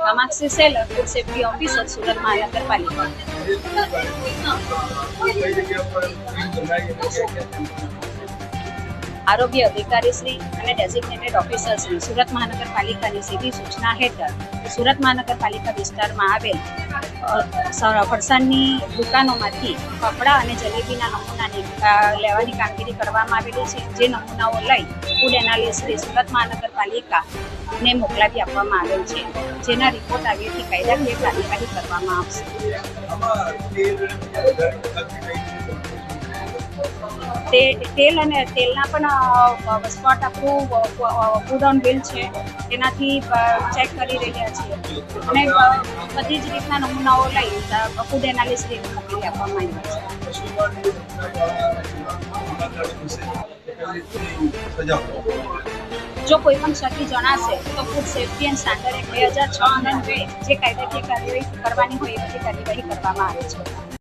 Kamakshi Selar food safety officer Surat મહાનગરપાલિકા આરોગ્ય અધિકારીશ્રી અને ડેઝિગ્નેટેડ ઓફિસરશ્રી સુરત મહાનગરપાલિકાની સીધી સૂચના હેઠળ સુરત મહાનગરપાલિકા વિસ્તારમાં આવેલ ફરસાણની દુકાનોમાંથી કપડાં અને જલેબીના નમૂનાની લેવાની કામગીરી કરવામાં આવેલી છે. જે નમૂનાઓ લઈ ફૂડ એનાલિસ્ટે સુરત મહાનગરપાલિકાને મોકલાવી આપવામાં આવેલ છે. જેના રિપોર્ટ આવ્યાથી કાયદાકીય કાર્યવાહી કરવામાં આવશે. તેલ અને તેલના પણ વસવાટ આપણું ફૂડ ઓન બિલ છે. તેનાથી ચેક કરી રહ્યા છીએ. અને બધી જ રીતના નમૂનાઓ લઈ ફૂડ એનાલિસ્ટ મોકલી આપવામાં આવ્યા છે. જો કોઈ પણ ક્ષતિ જણાશે, તો food safety and standard act બે હજાર છ અને બે જે કાયદાકીય કાર્યવાહી કરવાની હોય, એ કાર્યવાહી કરવામાં આવે છે.